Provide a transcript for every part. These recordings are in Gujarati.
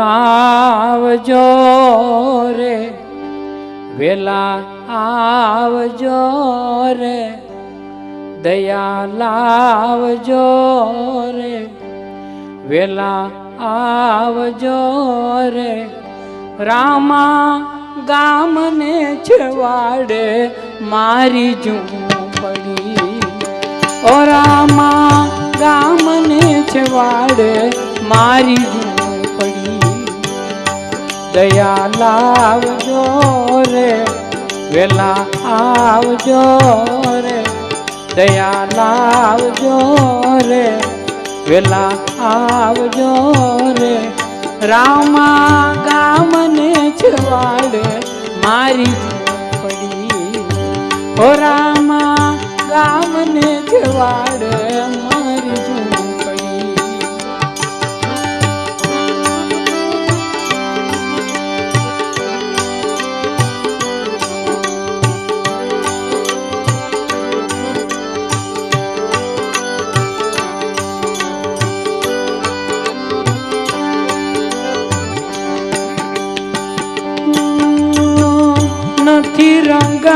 લાવજો રે, વેલા આવજો રે, દયા લાવજો રે, વેલા આવજો રે, રામા ગામને છેવાડે મારી ઝૂંપડી ઓ રામા ગામને છેવાડે મારી ઝૂંપડી દયા લાવજો રે, વેલા આવજો રે. દયા લાવજો રે, વેલા આવજો રે. રામા ગામને છવાડે મારી પડી. ઓ રામા ગામને છવાડે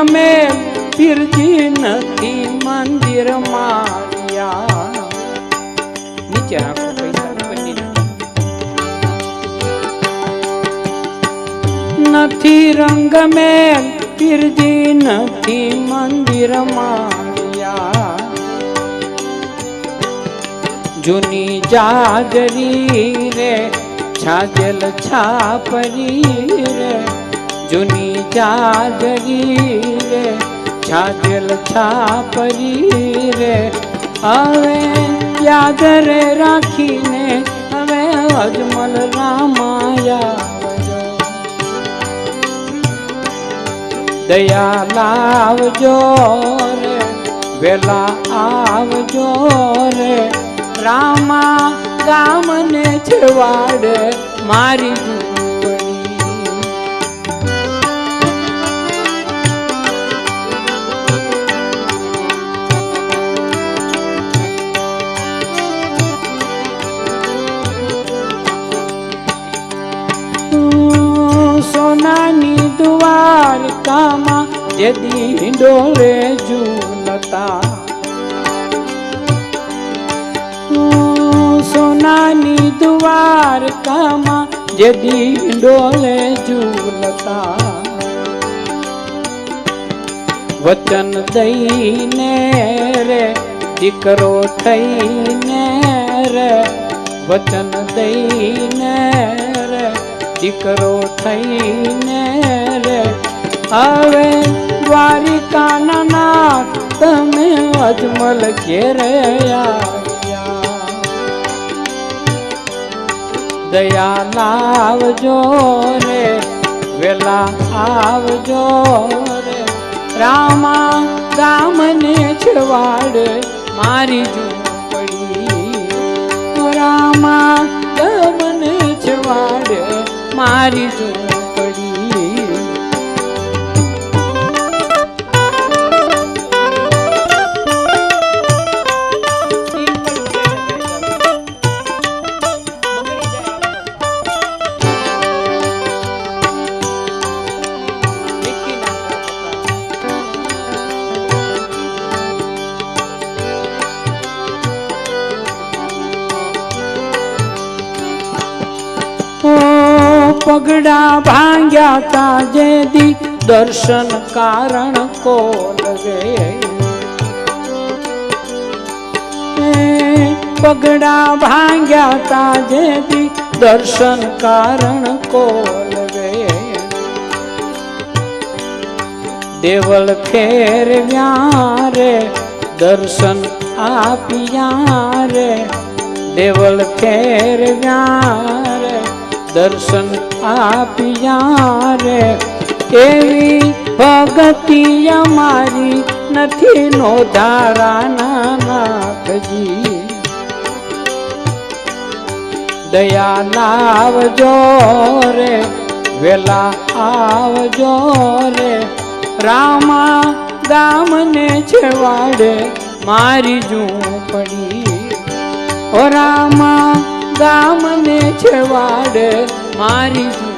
રંગ મેં પીરજી નથી મંદિર મારિયા નીચે રાખો પૈસા બંને નથી રંગ મેં પીરજી નથી મંદિર મારિયા જૂની જાગરી રે છાજલ છાપરી રે જૂની જાગરી રે, છાજલ છાપરી રે. હવે યાદ રે રાખીને, હવે અજમલ રામાયા દયા લાવજો રે, વેલા આવજો રે. રામા ગામને છેવાડે, મારી જેદી ડોળે ઝૂલતા સોનાની દ્વારકામાં જેદી ડોલે ઝૂલતા વચન દઈને રે દીકરો થઈને રે વચન દઈને રે દીકરો થઈને રે હવે દ્વારિકાના નાથ તમે અજમલ ઘેરયા દયા લાવજો રે, વેલા આવજો રે. રામા ગામને છવાડે મારી ઝૂંપડી. રામા ગામને છવાડે મારી ઝૂંપડી. પગડા ભાંગ્યા તા જેદી દર્શન કારણ કોલ પગડા ભાંગ્યા તા જેદી દર્શન કારણ કોલવે દેવલ ફેરવ્યા રે દર્શન આપ્યા રે. દેવલ ફેરવ્યા રે દર્શન આપ્યા રે. એવી ભગતિ અમારી નથી, નો ધારાના નાથજી. દયા લાવજો રે, વેલા આવજો રે. રામા ગામને છેવાડે મારી ઝૂંપડી. ઓ રામા ગામને છવાડે મારી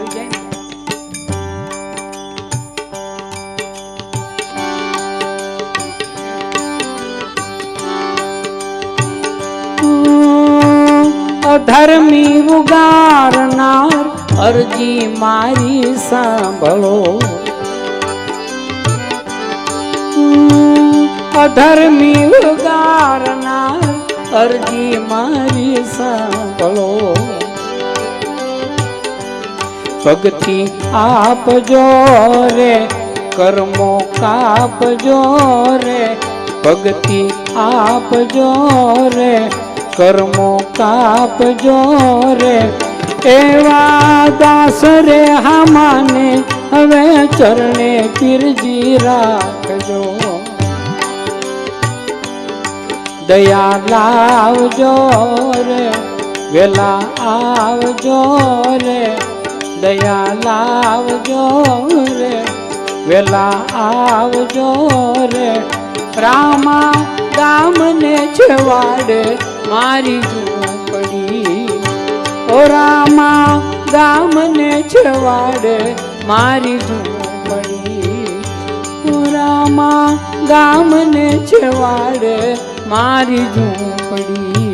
આવી જાય ને અધર્મી ઉગારનાર અરજી મારી સાંભળો અધર્મી ઉગારનાર અરજી મારી સાંભળો ભક્તિ આપજો રે, કર્મો કાપજો રે ભક્તિ આપજો રે, કર્મો કાપજો રે. એવા દાસ રે હામાને, હવે ચરણે પીરજી રાખજો. દયા લાવજો રે, વેલા આવજો રે. દયા લાવજો રે, વેલા આવજો રે. રામા ગામને છેવાડે મારી ઝૂંપડી ઓ રામા ગામને છેવાડે મારી ઝૂંપડી ઓ રામા ગામને છેવાડે મારી ઝૂંપડી